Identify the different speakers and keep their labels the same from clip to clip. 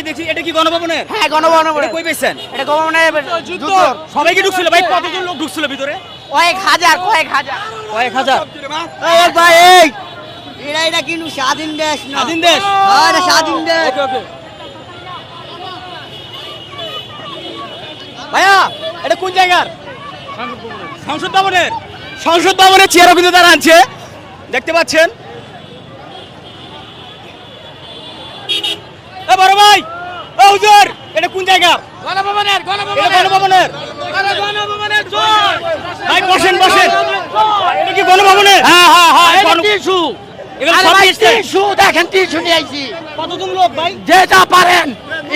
Speaker 1: ভাই দেখি এটা কি গণভবনের?
Speaker 2: হ্যাঁ গণভবন
Speaker 1: এটা কই পেয়েছেন?
Speaker 2: এটা গণভবনে যুদ্ধ।
Speaker 1: সবাই কি ঢুকছিল? ভাই কতজন লোক ঢুকছিল ভিতরে?
Speaker 2: কয়েক হাজার কয়েক হাজার।
Speaker 1: কয়েক হাজার?
Speaker 3: এই ভাই এই। এটা এটা কিন্তু স্বাধীন দেশ না।
Speaker 1: স্বাধীন দেশ?
Speaker 3: হ্যাঁ, এটা স্বাধীন দেশ।
Speaker 1: ওকে। ওকে ভাইয়া এটা কোন জায়গার? সংসদ ভবনের। সংসদ ভবনের। চেয়ারও কিন্তু তারা আনছে দেখতে পাচ্ছেন? এ বড় ভাই ও হুজুর এটা কোন জায়গা?
Speaker 2: গণভবনের
Speaker 1: এটা গণভবনের।
Speaker 2: গণভবনের
Speaker 1: ভাই বসেন বসেন। এটা কি গণভবনের? হ্যাঁ হ্যাঁ হ্যাঁ
Speaker 2: টিস্যু
Speaker 1: এসছেন?
Speaker 2: টিস্যু দেখেন টিস্যু নিয়ে আইছি।
Speaker 1: কতজন লোক ভাই?
Speaker 2: যেটা পারেন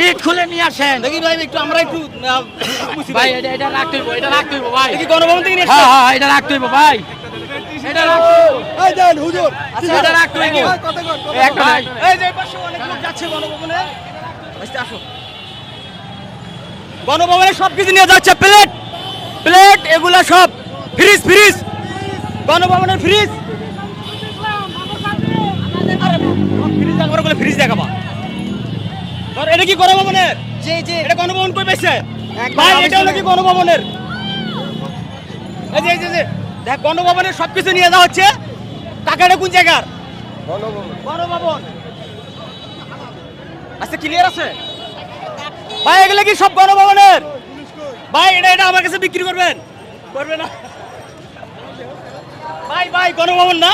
Speaker 2: ইট খুলে নিয়ে আসেন।
Speaker 1: দেখি ভাই একটু আমরা একটু
Speaker 2: ভাই।
Speaker 1: ভাই
Speaker 2: এটা এটা রাখতে হইব এটা রাখতে হইব ভাই।
Speaker 1: এটা গণভবন থেকে নিয়ে
Speaker 2: হ্যাঁ হ্যাঁ এটা রাখতে হইব ভাই। এটা রাখতে হইব।
Speaker 1: আচ্ছা,
Speaker 2: এটা রাখতে হইব এই একটা
Speaker 1: এই যে পাশে অনেক লোক যাচ্ছে গণভবনে? আসো। গণভবনে সব কিছু নিয়ে যাচ্ছে। প্লেট প্লেট এগুলা সব ফ্রিজ ফ্রিজ। গণভবনের ফ্রিজ। ফ্রিজ একবার বলে ফ্রিজ দেখাবা। আর এটা কি গণভবনের?
Speaker 3: জি জি।
Speaker 1: এটা গণভবন কই পাইছে? ভাই এটা হলো কি গণভবনের? এই যে এই যে, দেখ গণভবনের সবকিছু নিয়ে যাওয়া হচ্ছে। টাকাটা কোন জায়গার? গণভবন। গণভবন। আচ্ছা ক্লিয়ার আছে ভাই এগুলো কি সব গণভবনের ভাই এটা এটা আমার কাছে বিক্রি করবেন করবে না ভাই ভাই গণভবন না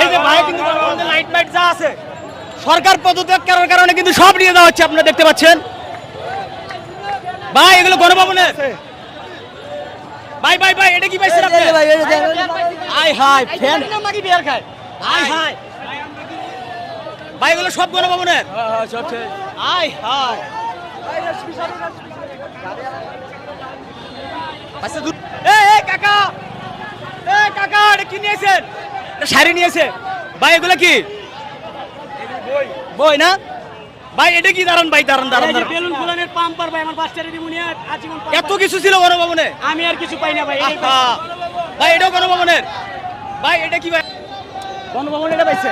Speaker 1: এই যে ভাই কিন্তু গণভবনের লাইট মাইট যা আছে সরকার পদত্যাগ করার কারণে কিন্তু সব নিয়ে দেওয়া হচ্ছে আপনারা দেখতে পাচ্ছেন ভাই এগুলো গণভবনের ভাই ভাই ভাই এটা কি পাইছেন আপনি আই হাই ফ্যান নাকি বিয়ার খায় আই হাই ভাই এগুলো সব গণভবনের আই হাই আচ্ছা এ কাকা। এ কাকা এটা কি নিয়েছেন? শাড়ি নিয়েছে। ভাই এগুলো কি? বই না? ভাই এটা কি? দাঁড়ান ভাই দাঁড়ান দাঁড়ান।
Speaker 4: বেলুন ফুলানের পাম্পার ভাই আমার বাচ্চারে দিমুনি আজীবন।
Speaker 1: এত কিছু ছিল গণভবনে
Speaker 4: আমি আর কিছু পাই না ভাই।
Speaker 1: ভাই এটাও গণভবনের ভাই এটা কি ভাই? গণভবন এটা পাইছে।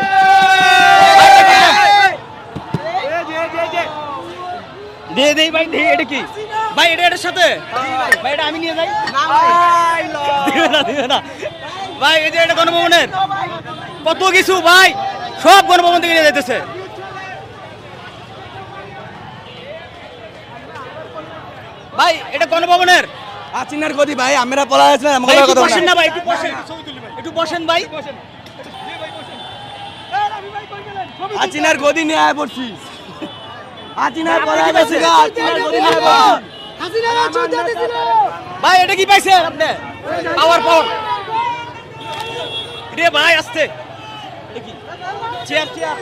Speaker 1: দে দে ভাই দে এটা কি? ভাই এটা এটার সাথে? ভাই এটা আমি নিয়ে যাই। দিবে না দিবে না। ভাই এই যে এটা গণভবনের। কত কিছু ভাই। সব গণভবন থেকে নিয়ে যাইতেছে। ভাই এটা গণভবনের।
Speaker 3: আচিনার গদি ভাই আমরা পলা আছে না
Speaker 1: ভাই একটু বসেন না ভাই একটু বসেন। একটু বসেন ভাই।
Speaker 3: আচিনার গদি নিয়ে আয় পড়ছি আচিনার
Speaker 1: আপনি
Speaker 3: পলা
Speaker 1: কি
Speaker 3: আছে
Speaker 1: পাইছেন?
Speaker 3: আচিনার গদি নিয়ে আয় পড়ছি
Speaker 1: ভাই এটা কি পাইছেন আপনি? পাওয়ার পাওয়ার রে ভাই আসতে চেয়ার চেয়ার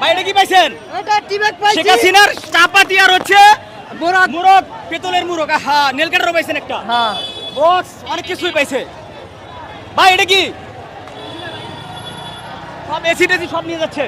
Speaker 1: ভাই এটা কি পাইছেন?
Speaker 3: এটা
Speaker 1: শেখ হাসিনার চাপাতি আর হচ্ছে মুরগ। মুরগ পেতলের মুরগ। হ্যাঁ নেলকাটারও পাইছেন একটা।
Speaker 3: হ্যাঁ।
Speaker 1: বক্স অনেক কিছুই পাইছে। ভাই এটা কি? সব এসি টেসি সব নিয়ে যাচ্ছে।